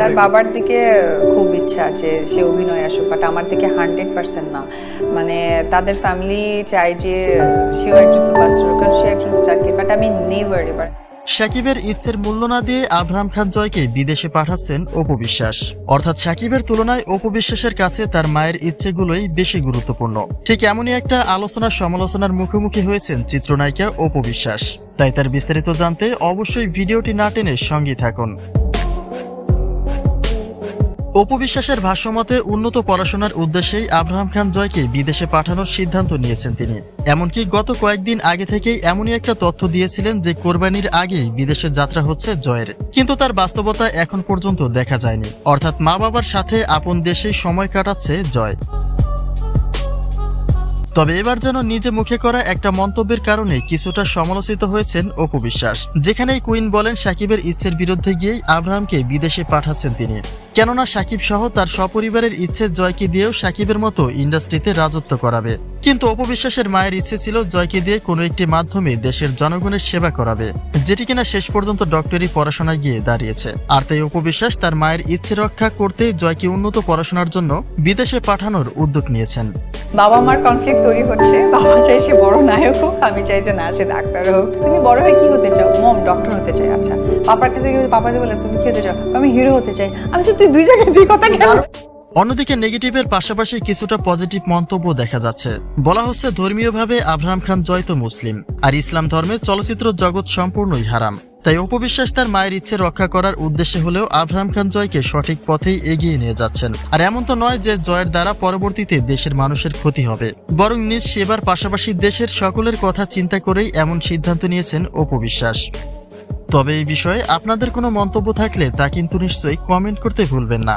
তার বাবার দিকে খুব ইচ্ছা আছে সে অভিনয় আসুক বাট আমার দিকে হান্ড্রেড পার্সেন্ট না। মানে তাদের ফ্যামিলি চাই যে সেও একজন সুপারস্টার কারণ সে একজন স্টার বাট আমি নেভার এবার সাকিবের ইচ্ছের মূল্য না দিয়ে আব্রাহাম খান জয়কে বিদেশে পাঠাচ্ছেন অপবিশ্বাস অর্থাৎ সাকিবের তুলনায় অপবিশ্বাসের কাছে তার মায়ের ইচ্ছেগুলোই বেশি গুরুত্বপূর্ণ। ঠিক এমনই একটা আলোচনা সমালোচনার মুখোমুখি হয়েছেন চিত্রনায়িকা অপবিশ্বাস তাই তার বিস্তারিত জানতে অবশ্যই ভিডিওটি না টেনে সঙ্গী থাকুন। অপু বিশ্বাসের ভাষ্যমতে উন্নত পড়াশোনার উদ্দেশ্যেই আব্রাহাম খান জয়কে বিদেশে পাঠানোর সিদ্ধান্ত নিয়েছেন তিনি। এমনকি গত কয়েকদিন আগে থেকেই এমনই একটা তথ্য দিয়েছিলেন যে কোরবানির আগেই বিদেশে যাত্রা হচ্ছে জয়ের। কিন্তু তার বাস্তবতা এখন পর্যন্ত দেখা যায়নি। অর্থাৎ মা বাবার সাথে আপন দেশেই সময় কাটাচ্ছে জয়। তবে এবার যেন নিজে মুখে করা একটা মন্তব্যের কারণে কিছুটা সমালোচিত হয়েছেন অপু বিশ্বাস, যেখানেই কুইন বলেন সাকিবের ইচ্ছের বিরুদ্ধে গিয়েই আব্রাহামকে বিদেশে পাঠাচ্ছেন তিনি। কেননা সাকিব সহ তার সপরিবারের ইচ্ছে জয়কে দিয়েও সাকিবের মতো ইন্ডাস্ট্রিতে রাজত্ব করাবে। কিন্তু অপবিশ্বাসের মায়ের ইচ্ছে ছিল জয়কে দিয়ে কোনো একটি মাধ্যমে দেশের জনগণের সেবা করাবে, যেটি কিনা শেষ পর্যন্ত ডক্টরি পড়াশোনায় গিয়ে দাঁড়িয়েছে। আর তাই অপবিশ্বাস তার মায়ের ইচ্ছে রক্ষা করতে জয়কে উন্নত পড়াশোনার জন্য বিদেশে পাঠানোর উদ্যোগ নিয়েছেন। বাবা মার কনফ্লিক্ট তৈরি হচ্ছে। বাবা চাই সে বড় নায়ক হোক, আমি চাই যে না, সে ডাক্তার হোক। তুমি বড় হয়ে কি হতে চাও? মম ডক্টর হতে চাই আচ্ছা। পাপার কাছে গিয়ে পাপাকে বলে, তুমি কি হতে চাও? আমি হিরো হতে চাই। আমি তুই দুই জায়গায় দুই কথা কেন? অন্যদিকে নেগেটিভের পাশাপাশি কিছুটা পজিটিভ মন্তব্য দেখা যাচ্ছে। বলা হচ্ছে, ধর্মীয়ভাবে আব্রাহাম খান জয় তো মুসলিম, আর ইসলাম ধর্মের চলচ্চিত্র জগৎ সম্পূর্ণই হারাম। তাই উপবিশ্বাস তার মায়ের ইচ্ছে রক্ষা করার উদ্দেশ্যে হলেও আব্রাহাম খান জয়কে সঠিক পথেই এগিয়ে নিয়ে যাচ্ছেন। আর এমন তো নয় যে জয়ের দ্বারা পরবর্তীতে দেশের মানুষের ক্ষতি হবে। বরং নিজ সেবার পাশাপাশি দেশের সকলের কথা চিন্তা করেই এমন সিদ্ধান্ত নিয়েছেন উপবিশ্বাস তবে এই বিষয়ে আপনাদের কোনো মন্তব্য থাকলে তা কিন্তু নিশ্চয়ই কমেন্ট করতে ভুলবেন না।